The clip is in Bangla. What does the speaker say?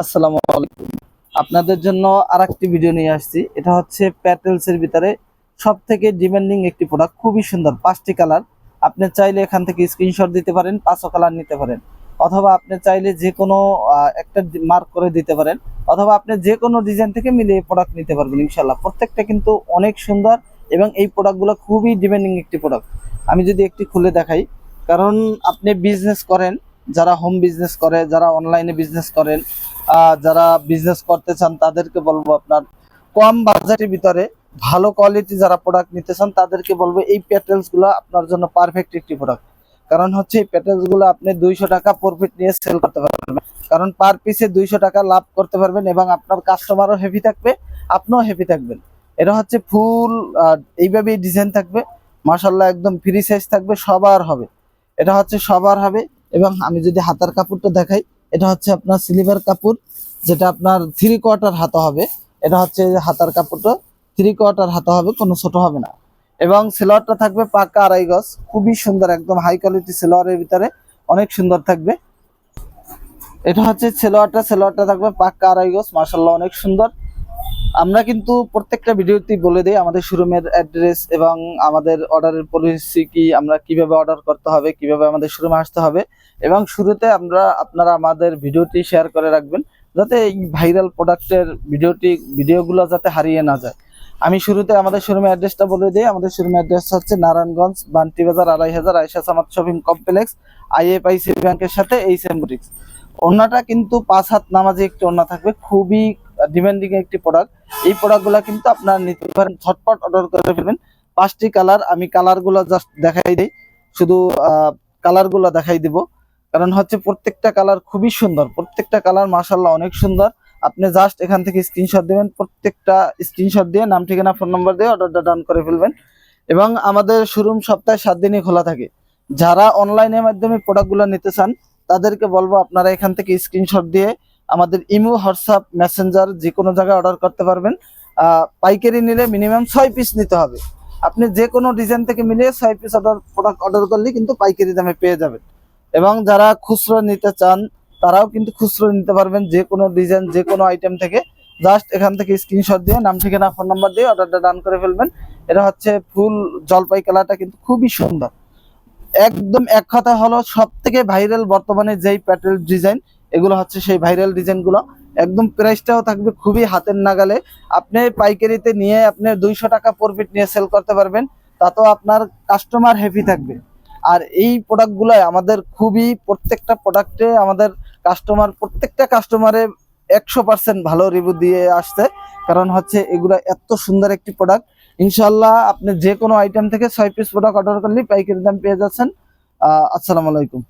আসসালামু আলাইকুম। আপনাদের জন্য আরেকটি ভিডিও নিয়ে আসছি। এটা হচ্ছে প্যাটেলস এর ভিতরে সব থেকে ডিমান্ডিং একটি প্রোডাক্ট খুবই সুন্দর, পাঁচটি কালার আপনি চাইলে এখান থেকে স্ক্রিনশট দিতে পারেন, পাঁচও কালার নিতে পারেন। অথবা আপনি চাইলে যে কোনো একটা মার্ক করে দিতে পারেন। অথবা আপনি যে কোনো ডিজাইন থেকে মিলিয়ে প্রোডাক্ট নিতে পারবেন ইনশাল্লাহ প্রত্যেকটা কিন্তু অনেক সুন্দর এবং এই প্রোডাক্টগুলো খুবই ডিমান্ডিং একটি প্রোডাক্ট আমি যদি একটি খুলে দেখাই, কারণ আপনি বিজনেস করেন, যারা হোম বিজনেস করে, যারা অনলাইনে বিজনেস করেন যারা বিজনেস করতে চান, তাদেরকে বলব আপনার কম বাজেটের ভিতরে ভালো কোয়ালিটি যারা প্রোডাক্ট নিতে চান, তাদেরকে বলব এই প্যাটেলসগুলো আপনার জন্য পারফেক্ট একটি প্রোডাক্ট কারণ হচ্ছে এই প্যাটেলসগুলো আপনি দুইশো টাকা প্রফিট নিয়ে সেল করতে পারবেন। কারণ পার পিসে দুইশো টাকা লাভ করতে পারবেন এবং আপনার কাস্টমারও হ্যাপি থাকবে, আপনিও হ্যাপি থাকবেন। এটা হচ্ছে ফুল এইভাবেই ডিজাইন থাকবে। মাসাল্লাহ একদম ফ্রি সাইজ থাকবে, সবার হবে। এটা হচ্ছে সবার হবে এবং আমি যদি হাতার কাপড়টা দেখাই এটা হচ্ছে আপনার সিলিভার কাপড়, যেটা আপনার থ্রি কোয়ার্টার হাতা হবে। এটা হচ্ছে হাতার কাপড়টা থ্রি কোয়ার্টার হাতা হবে, কোনো ছোট হবে না। এবং সেলোয়ারটা থাকবে পাকা আড়াই গজ, খুবই সুন্দর, একদম হাই কোয়ালিটি সেলোয়ারের ভিতরে, অনেক সুন্দর থাকবে। এটা হচ্ছে সেলোয়ারটা সেলোয়ারটা থাকবে পাক্কা আড়াই গজ মার্শাল্লাহ অনেক সুন্দর। আমরা কিন্তু প্রত্যেকটা ভিডিওতেই বলে দিই আমাদের শোরুমের অ্যাড্রেস এবং আমাদের অর্ডারের পলিসি কি, আমরা কীভাবে অর্ডার করতে হবে, কীভাবে আমাদের শোরুমে আসতে হবে এবং শুরুতে আমরা আপনারা আমাদের ভিডিওটি শেয়ার করে রাখবেন যাতে এই ভাইরাল প্রোডাক্টের ভিডিওটি, ভিডিওগুলো যাতে হারিয়ে না যায়। আমি শুরুতে আমাদের শোরুমের অ্যাড্রেসটা বলে দিই, আমাদের শোরুমের অ্যাড্রেস হচ্ছে নারায়ণগঞ্জ বান্টি বাজার আড়াই হাজার Aysa Samad shopping complex IFIC ব্যাংকের সাথে এইচ এম ওড়নাটা কিন্তু পাঁচ হাত নামাজি একটি ওড়না থাকবে, খুবই ডিমান্ডিং একটি প্রোডাক্ট এই প্রোডাক্টগুলো কিন্তু আপনারা নিতে পারেন ঝটপট অর্ডার করে ফেলবেন। পাঁচটি কালার আমি কালারগুলো জাস্ট দেখাই দিই। শুধু কালারগুলো দেখাই দিব। কারণ হচ্ছে প্রত্যেকটা কালার খুবই সুন্দর। প্রত্যেকটা কালার মাশাল্লাহ অনেক সুন্দর। আপনি জাস্ট এখান থেকে স্ক্রিনশট দেবেন, প্রত্যেকটা স্ক্রিনশট দিয়ে নাম, ঠিকানা ফোন নম্বর দিয়ে অর্ডারটা ডান করে ফেলবেন। এবং আমাদের শোরুম সপ্তাহে সাত দিনই খোলা থাকে। যারা অনলাইনের মাধ্যমে প্রোডাক্টগুলো নিতে চান, তাদেরকে বলব আপনারা এখান থেকে স্ক্রিনশট দিয়ে আমাদের ইমো, হোয়াটসঅ্যাপ, মেসেঞ্জার যে কোনো জায়গায় অর্ডার করতে পারবেন। পাইকারি নিলে মিনিমাম ছয় পিস নিতে হবে। আপনি যে কোনো ডিজাইন থেকে মিলিয়ে ছয় পিস অর্ডার প্রোডাক্ট অর্ডার করলে কিন্তু পাইকারি দামে পেয়ে যাবেন। এবং যারা খুচরো নিতে চান, তারাও কিন্তু খুচরো নিতে পারবেন যে কোনো ডিজাইন যে কোনো আইটেম থেকে। জাস্ট এখান থেকে স্ক্রিনশট দিয়ে, নাম, ঠিকানা ফোন নাম্বার দিয়ে অর্ডারটা ডান করে ফেলবেন। এটা হচ্ছে ফুল জলপাই কালারটা কিন্তু খুবই সুন্দর। একদম এক কথা হলো সব থেকে ভাইরাল বর্তমানে যেই প্যাটেল ডিজাইন এগুলো হচ্ছে সেই ভাইরাল ডিজাইনগুলো একদম প্রাইসটাও থাকবে খুবই হাতের নাগালে। আপনি পাইকারিতে নিয়ে আপনি দুইশো টাকা প্রফিট নিয়ে সেল করতে পারবেন, তাতেও আপনার কাস্টমার হ্যাপি থাকবে। আর এই প্রোডাক্টগুলো আমাদের খুবই প্রত্যেকটা প্রোডাক্টে আমাদের কাস্টমার প্রত্যেকটা কাস্টমারে একশো পার্সেন্ট ভালো রিভিউ দিয়ে আসছে। কারণ হচ্ছে এগুলো এত সুন্দর একটি প্রোডাক্ট ইনশাল্লাহ আপনি যে কোনো আইটেম থেকে ছয় পিস প্রোডাক্ট অর্ডার করলেই পাইকারি দাম পেয়ে যাচ্ছেন। আসসালামু আলাইকুম।